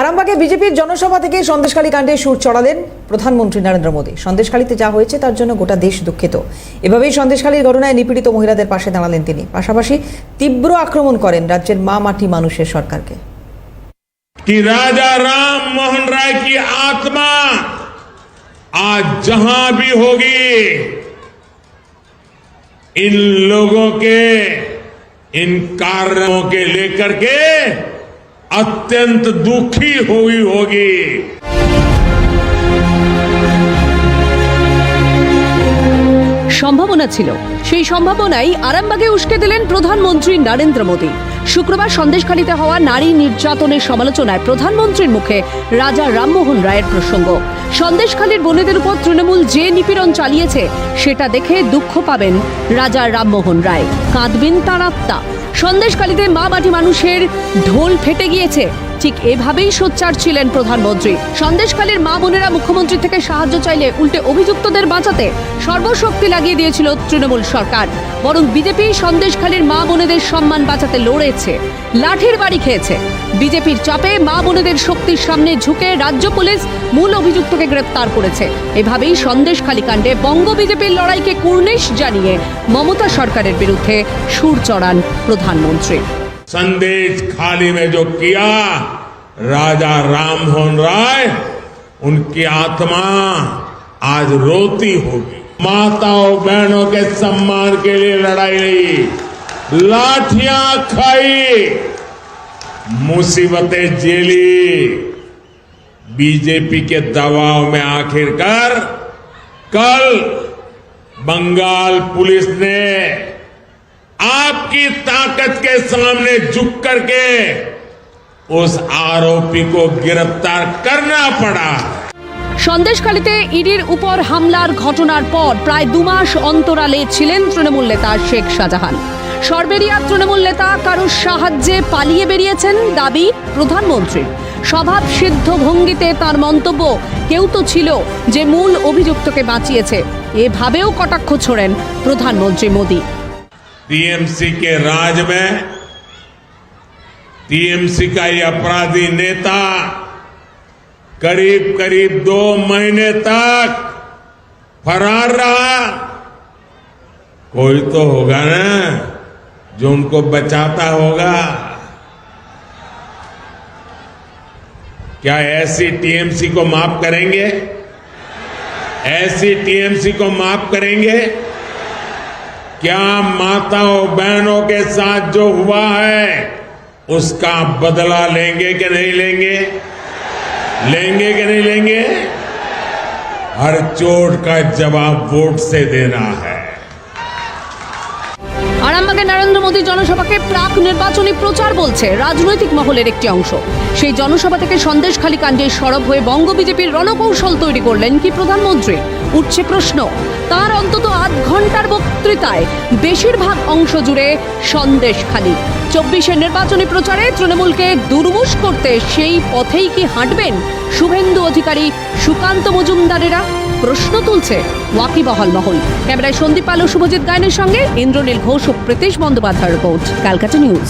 আরামবাগে বিজেপির জনসভা থেকে সন্দেশখালী কাণ্ডে সুর চড়ালেন প্রধানমন্ত্রী নরেন্দ্র মোদী সন্দেশখালীতে যা হয়েছে তার জন্য গোটা দেশ দুঃখিত এভাবেই সন্দেশখালীর ঘটনায় নিপীড়িত মহিলাদের পাশে দাঁড়ালেন তিনি পাশাপাশি তীব্র আক্রমণ করেন রাজ্যের মা মাটি মানুষের সরকারকে कि राजा राम मोहन राय की आत्मा आज जहां भी होगी इन लोगों के इन कार्यों के लेकर के अत्यंत दुखी हुई होगी সম্ভাবনা ছিল সেই সম্ভাবনাই আরামবাগে উস্কে দিলেন প্রধানমন্ত্রী নরেন্দ্র মোদী শুক্রবার সন্দেশখালিতে হওয়া নারী নির্যাতনের সমালোচনায় প্রধানমন্ত্রীর মুখে রাজা রামমোহন রায়ের প্রসঙ্গ। সন্দেশখালীর বনেদের উপর তৃণমূল যে নিপীড়ন চালিয়েছে, সেটা দেখে দুঃখ পাবেন রাজা রামমোহন রায়। কাঁদবেন তার আত্মা। সন্দেশখালীতে মা মাটি মানুষের ঢোল ফেটে গিয়েছে। ঠিক এভাবেই সোচ্চার ছিলেন প্রধানমন্ত্রী। সন্দেশখালীর মা বোনেরা মুখ্যমন্ত্রী থেকে সাহায্য চাইলে উল্টে অভিযুক্তদের বাঁচাতে সর্বশক্তি লাগিয়ে দিয়েছিল তৃণমূল সরকার। বরং বিজেপি সন্দেশখালীর মা বোনেদের সম্মান বাঁচাতে লড়েছে, লাঠির বাড়ি খেয়েছে। বিজেপির চাপে মা বোনেদের শক্তির সামনে ঝুঁকে রাজ্য পুলিশ মূল অভিযুক্তকে গ্রেপ্তার করেছে। এভাবেই সন্দেশখালী কাণ্ডে বঙ্গ বিজেপির লড়াইকে কুর্নিশ জানিয়ে মমতা সরকারের বিরুদ্ধে সুর চড়ান প্রধানমন্ত্রী। संदेश खाली में जो किया, राजा राममोहन राय, उनकी आत्मा आज रोती होगी। माताओं, बहनों के सम्मान के लिए लड़ाई लड़ी लाठियाँ खाई, मुसीबतें झेली। बीजेपी के दबाव में आखिरकार कल बंगाल पुलिस ने आपकी ताकत के सामने झुक करके उस आरोपी को गिरफ्तार करना पड़ा সন্দেশখালীতে ইডির উপর হামলার ঘটনার পর প্রায় দু মাস অন্তরালে ছিলেন তৃণমূল নেতা শেখ শাহজাহান সরবেরিয়া তৃণমূল নেতা কারোর সাহায্যে পালিয়ে বেরিয়েছেন দাবি প্রধানমন্ত্রীর স্বভাব সিদ্ধ ভঙ্গিতে তার মন্তব্য কেউ তো ছিল যে মূল অভিযুক্তকে বাঁচিয়েছে এভাবেও কটাক্ষ ছোড়েন প্রধানমন্ত্রী মোদী टीएमसी के राज में टीएमसी का ये अपराधी नेता करीब करीब दो महीने तक फरार रहा। कोई तो होगा ना जो उनको बचाता होगा। क्या ऐसी टीएमसी को माफ़ करेंगे? ऐसी टीएमसी को माफ़ करेंगे? क्या माताओं बहनों के साथ जो हुआ है उसका बदला लेंगे कि नहीं लेंगे लेंगे कि नहीं लेंगे हर चोट का जवाब वोट से देना है আরামবাগে নরেন্দ্র মোদী জনসভাকে প্রাক নির্বাচনী প্রচার বলছে রাজনৈতিক মহলের একটি অংশ সেই জনসভা থেকে সন্দেশখালী কাণ্ডে সরব হয়ে বঙ্গ বিজেপির রণকৌশল তৈরি করলেন কি প্রধানমন্ত্রী উঠছে প্রশ্ন তার অন্তত আধ ঘণ্টার বক্তৃতায় বেশিরভাগ অংশ জুড়ে সন্দেশখালী চব্বিশের নির্বাচনী প্রচারে তৃণমূলকে দুর্মুষ করতে সেই পথেই কি হাঁটবেন শুভেন্দু অধিকারী সুকান্ত মজুমদারেরা? প্রশ্ন তুলছে ওয়াকিবহাল মহল। ক্যামেরায় সন্দীপ ও শুভজিৎ গায়নের সঙ্গে ইন্দ্রনীল ঘোষ ও Pritish Bandyopadhyay report Calcutta news.